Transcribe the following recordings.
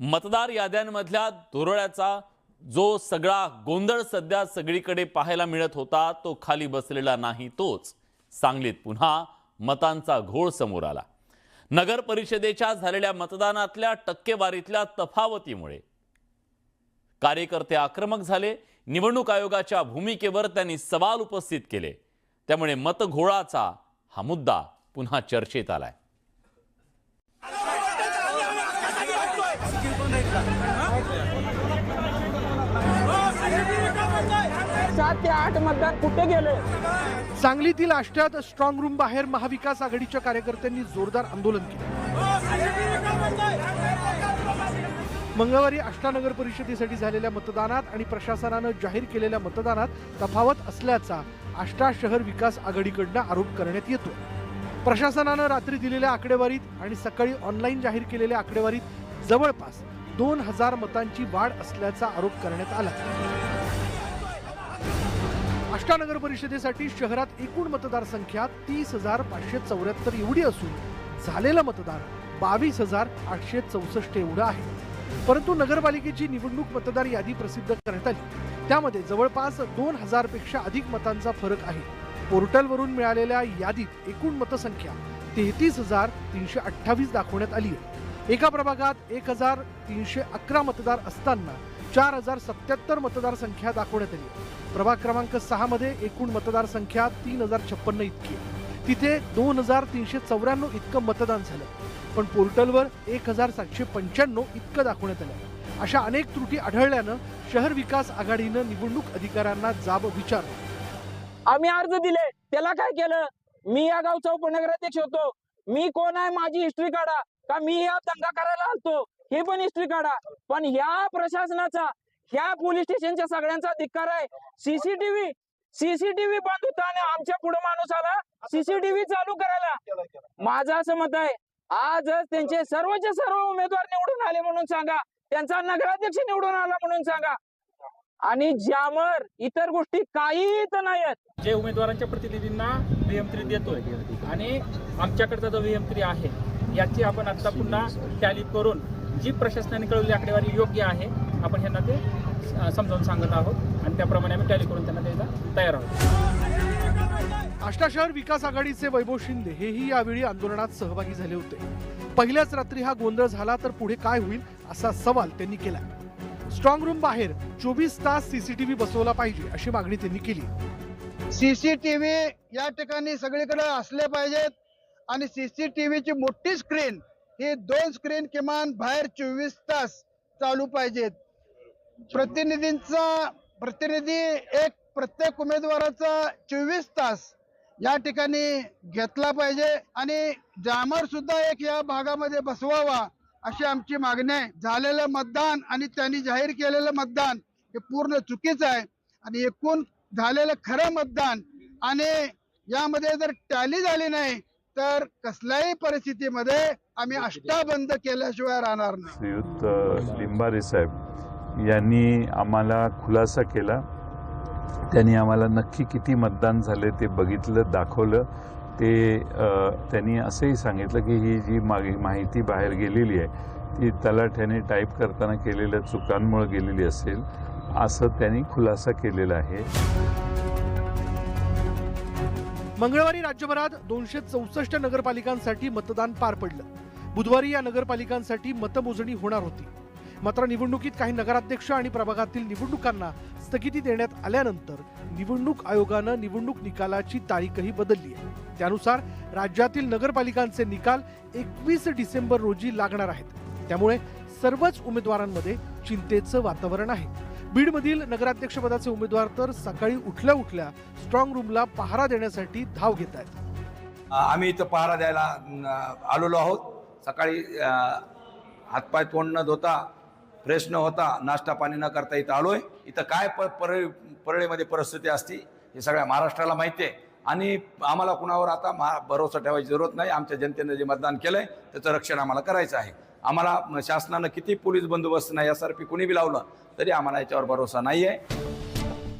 मतदार याद्यांमधल्या धुरळ्याचा जो सगळा गोंधळ सध्या सगळीकडे पाहायला मिळत होता तो खाली बसलेला नाही तोच सांगलीत पुन्हा मतांचा घोळ समोर आला. नगर परिषदेच्या झालेल्या मतदानातल्या टक्केवारीतल्या तफावतीमुळे कार्यकर्ते आक्रमक झाले निवडणूक आयोगाच्या भूमिकेवर त्यांनी सवाल उपस्थित केले. त्यामुळे मतघोळाचा हा मुद्दा पुन्हा चर्चेत आलाय. सात ते आठ मतदार कुठे गेले? सांगलीतील आष्ट्यात स्ट्रॉंग रूम बाहेर महाविकास आघाडीच्या कार्यकर्त्यांनी जोरदार आंदोलन केले. मंगळवारी आष्टानगर परिषदेसाठी झालेल्या मतदानात आणि प्रशासनानं जाहीर केलेल्या मतदानात तफावत असल्याचा आष्टा शहर विकास आघाडीकडनं आरोप करण्यात येतो प्रशासनानं रात्री दिलेल्या आकडेवारीत आणि सकाळी ऑनलाईन जाहीर केलेल्या आकडेवारीत जवळपास दोन हजार मतांची वाढ असल्याचा आरोप करण्यात आला. आष्टा नगर परिषदेसाठी शहरात एकूण मतदारसंख्या तीस हजार पाचशे चौऱ्याहत्तर एवढी असून झालेलं मतदान बावीस हजार आठशे चौसष्ट एवढं आहे. परंतु नगरपालिकेची निवडणूक मतदार यादी प्रसिद्ध करण्यात आली. त्यामध्ये जवळपास दोन हजारपेक्षा अधिक मतांचा फरक आहे. पोर्टलवरून मिळालेल्या यादीत एकूण मतसंख्या तेहतीस हजार तीनशे अठ्ठावीस दाखवण्यात आली आहे एका प्रभागात एक हजार तीनशे अकरा मतदार असताना चार हजार सत्याहत्तर मतदारसंख्या दाखवण्यात आली. प्रभाग क्रमांक सहा मध्ये एकूण मतदारसंख्या तीन हजार छप्पन्न इतकी आहे. तिथे दोन हजार तीनशे चौऱ्याण्णव इतकं मतदान झालं. पण पोर्टलवर एक हजार सातशे पंच्याण्णव इतकं दाखवण्यात आलं. अशा अनेक त्रुटी आढळल्यानं शहर विकास आघाडीनं निवडणूक अधिकाऱ्यांना जाब विचारला. आम्ही अर्ज दिले. त्याला काय केलं? मी या गावचा उपनगराध्यक्ष होतो. मी कोण आहे? माझी हिस्ट्री काढा. का मी या दंगा करायला आलतो? हे पण हिस्ट्री काढा. पण ह्या प्रशासनाचा ह्या पोलीस स्टेशनच्या सगळ्यांचा धिक्कार आहे. सीसीटीव्ही सीसीटीव्ही बंद होता आणि आमच्या पुढे माणूस आला सीसीटीव्ही चालू करायला. माझं असं मत आहे आजच त्यांचे सर्वचे सर्व उमेदवार निवडून आले म्हणून सांगा. त्यांचा नगराध्यक्ष निवडून आला म्हणून सांगा. आणि ज्यावर इतर गोष्टी काही तर नाहीत जे उमेदवारांच्या प्रतिनिधींना व्हीएम देतोय आणि आमच्याकडचा जो व्हीएम आहे याची आपण आता पुन्हा टॅली करून जी प्रशासनाने कळवली आकडेवारी योग्य आहे आपण ह्यांना ते समजावून सांगत आहोत आणि त्याप्रमाणे आम्ही टॅली करून त्यांना द्यायला तयार आहोत. आष्टा शहर विकास आघाडीचे वैभव शिंदे हेही यावेळी आंदोलनात सहभागी झाले होते. पहिल्याच रात्री हा गोंधळ झाला तर पुढे काय होईल असा सवाल त्यांनी केला स्ट्रॉंग रूम बाहेर चोवीस तास सीसीटीव्ही बसवला पाहिजे अशी मागणी त्यांनी केली. सीसीटीव्ही या ठिकाणी सगळीकडे असले पाहिजेत आणि सीसीटीव्हीची मोठी स्क्रीन ही दोन स्क्रीन किमान बाहेर चोवीस तास चालू पाहिजेत. प्रतिनिधींचा प्रतिनिधी एक प्रत्येक उमेदवाराचा चोवीस तास या ठिकाणी घेतला पाहिजे आणि जामर सुद्धा एक या भागामध्ये बसवावा अशी आमची मागणी आहे. झालेलं मतदान आणि त्यांनी जाहीर केलेलं मतदान हे पूर्ण चुकीचं आहे आणि एकूण झालेलं खरं मतदान आणि यामध्ये जर टॅली झाली नाही तर कसल्याही परिस्थितीमध्ये आम्ही अष्टा बंद केल्याशिवाय राहणार नाही. श्रीयुत लिंबारे साहेब यांनी आम्हाला खुलासा केला. त्यांनी आम्हाला नक्की किती मतदान झाले ते बघितलं दाखवलं. ते त्यांनी असंही सांगितलं की ही जी मागे माहिती बाहेर गेलेली आहे ती तलाठ्याने टाईप करताना केलेल्या चुकांमुळे गेलेली असेल असं त्यांनी खुलासा केलेला आहे. मंगळवारी राज्यभरात दोनशे चौसष्ट नगरपालिकांसाठी मतदान पार पडलं. बुधवारी या नगरपालिकांसाठी मतमोजणी होणार होती. मात्र निवडणुकीत काही नगराध्यक्ष आणि प्रभागातील निवडणुकांना स्थगिती देण्यात आल्यानंतर निवडणूक आयोगानं निवडणूक निकालाची तारीखही बदलली आहे. त्यानुसार राज्यातील नगरपालिकांचे निकाल एकवीस डिसेंबर रोजी लागणार आहेत. त्यामुळे सर्वच उमेदवारांमध्ये चिंतेचं वातावरण आहे. बीडमधील नगराध्यक्षपदाचे उमेदवार तर सकाळी उठल्या उठल्या स्ट्रॉंग रूमला पहारा देण्यासाठी धाव घेत आहेत. आम्ही इथं पहारा द्यायला आलेलो आहोत. सकाळी हातपाय तोंड न धुता फ्रेश न होता नाश्ता पाणी न करता इथं आलोय. इथं काय प परळी परळीमध्ये परिस्थिती असती हे सगळ्या महाराष्ट्राला माहिती आहे. आणि आम्हाला कुणावर आता मा भरोसा ठेवायची जरूरत नाही. आमच्या जनतेनं जे मतदान केलंय त्याचं रक्षण आम्हाला करायचं आहे. आम्हाला शासनानं किती पोलीस बंदोबस्त नाही एस आर पी कुणी बी लावलं तरी आम्हाला याच्यावर भरोसा नाही आहे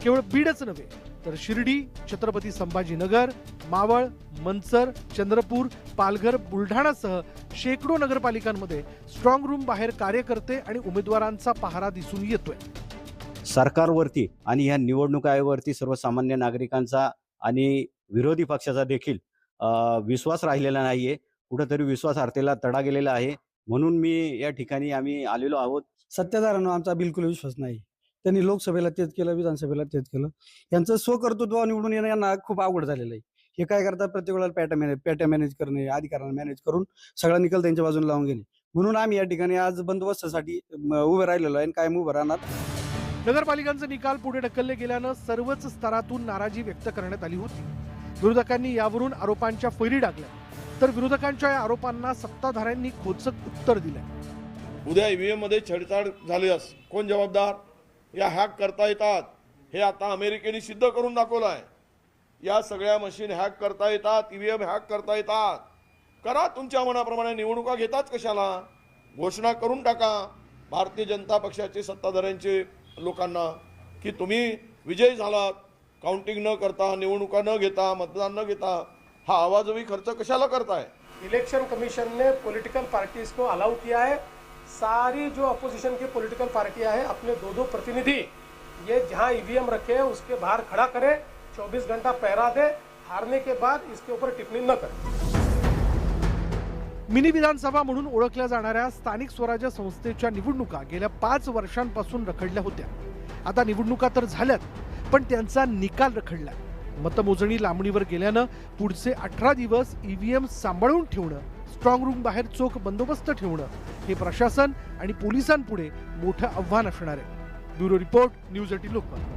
केवळ बीडच नव्हे तर शिर्डी छत्रपती संभाजीनगर मावळ मनसर चंद्रपूर पालघर बुलढाणासह शेकडो नगरपालिकांमध्ये स्ट्रॉंग रूम बाहेर कार्यकर्ते आणि उमेदवारांचा पहारा दिसून येतोय. सरकारवरती आणि ह्या निवडणूक आयोगावरती सर्वसामान्य नागरिकांचा आणि विरोधी पक्षाचा देखील विश्वास राहिलेला नाहीये. कुठंतरी विश्वासार्हतेला तडा गेलेला आहे. म्हणून मी या ठिकाणी आम्ही आलेलो आहोत. सत्ताधाऱ्यांना आमचा बिलकुल विश्वास नाही. त्यांनी लोकसभेला तेच केलं विधानसभेला तेच केलं. यांचं स्वकर्तृत्व निवडून येणं यांना खूप अवघड झालेलं आहे. हे काय करतात? प्रत्येक वेळेला पॅटा मॅनेज पॅट्या मॅनेज करणे अधिकाऱ्यांना मॅनेज करून सगळा निकाल त्यांच्या बाजूने लावून घेणे. म्हणून आम्ही या ठिकाणी आज बंदोबस्तासाठी उभे राहिलेलो आहे आणि कायम उभं राहणार. नगरपालिकांचे निकाल पुढे ढकलले गेल्यानं सर्वच स्तरातून नाराजी व्यक्त करण्यात आली होती. विरोधकांनी यावरून आरोपांच्या फैरी टाकल्या तर विरोधकांच्या या आरोपांना सत्ताधाऱ्यांनी खोचक उत्तर दिलंय. उद्या ईव्हीएममध्ये छेडछाड झाल्यास कोण जबाबदार? या हॅक करता येतात. हे आता अमेरिकेने सिद्ध करून दाखवलं आहे या सगळ्या मशीन हॅक करता येतात ईव्हीएम हॅक करता येतात. करा तुमच्या मनाप्रमाणे निवडणुका घेतात कशाला? घोषणा करून टाका. भारतीय जनता पक्षाचे सत्ताधाऱ्यांचे लोकांना की तुम्ही विजयी झालात. काउंटिंग न करता निवडणुका न घेता मतदान न घेता हा आवाजवी खर्च कशाला करताय? इलेक्शन कमीशन ने पॉलिटिकल पार्टीज को अलाउ किया है। सारी जो अपोजिशन की पॉलिटिकल पार्टियां हैं अपने दो दो प्रतिनिधि ये जहां ईवीएम रखे हैं उसके बाहर खड़ा करें 24 घंटा पहरा दे हारने के बाद इसके ऊपर टिप्पणी न करें। मिनी विधानसभा म्हणून ओळखल्या जाणाऱ्या स्थानिक स्वराज्य संस्थेच्या निवडणुका गेल्या पाच वर्षांपासून रखडल्या होत्या. आता निवडणुका तर झाल्यात पण त्यांचा निकाल रखडला. मतमोजणी लांबणीवर गेल्यानं पुढचे अठरा दिवस ईव्हीएम सांभाळून ठेवणं स्ट्रॉंग रूम बाहेर चोख बंदोबस्त ठेवणं हे प्रशासन आणि पोलिसांपुढे मोठं आव्हान असणार आहे. Bureau report news eighteen Lokmat.